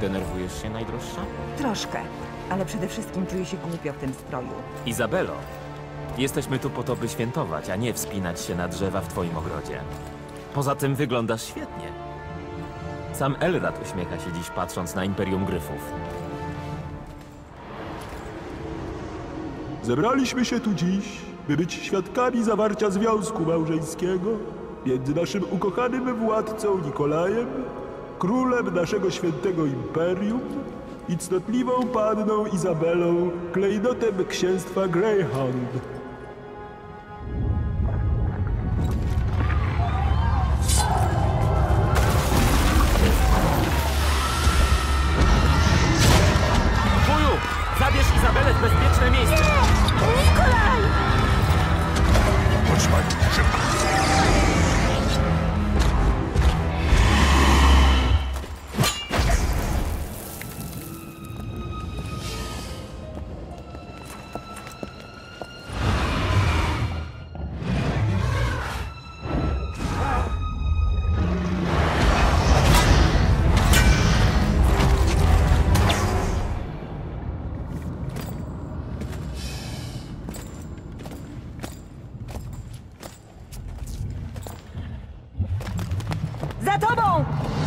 Denerwujesz się, najdroższa? Troszkę, ale przede wszystkim czuję się głupio w tym stroju. Izabelo, jesteśmy tu po to, by świętować, a nie wspinać się na drzewa w twoim ogrodzie. Poza tym wyglądasz świetnie. Sam Elrad uśmiecha się dziś patrząc na Imperium Gryfów. Zebraliśmy się tu dziś, by być świadkami zawarcia związku małżeńskiego między naszym ukochanym władcą Nikolajem, królem naszego świętego imperium i cnotliwą panną Izabelą, klejnotem księstwa Greyhound. Wuju, zabierz Izabelę w bezpieczne miejsce! Nikolaj! Chodź, pani, szybko. tá bom.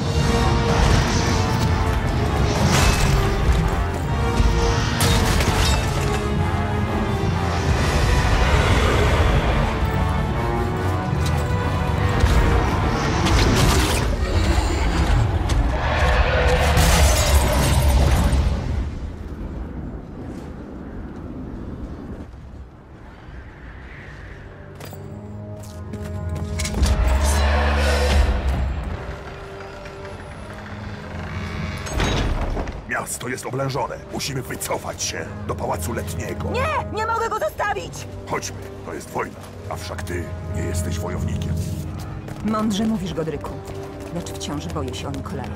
Miasto jest oblężone. Musimy wycofać się do Pałacu Letniego. Nie! Nie mogę go zostawić! Chodźmy, to jest wojna. A wszak ty nie jesteś wojownikiem. Mądrze mówisz, Godryku. Lecz wciąż boję się o Nikolaja.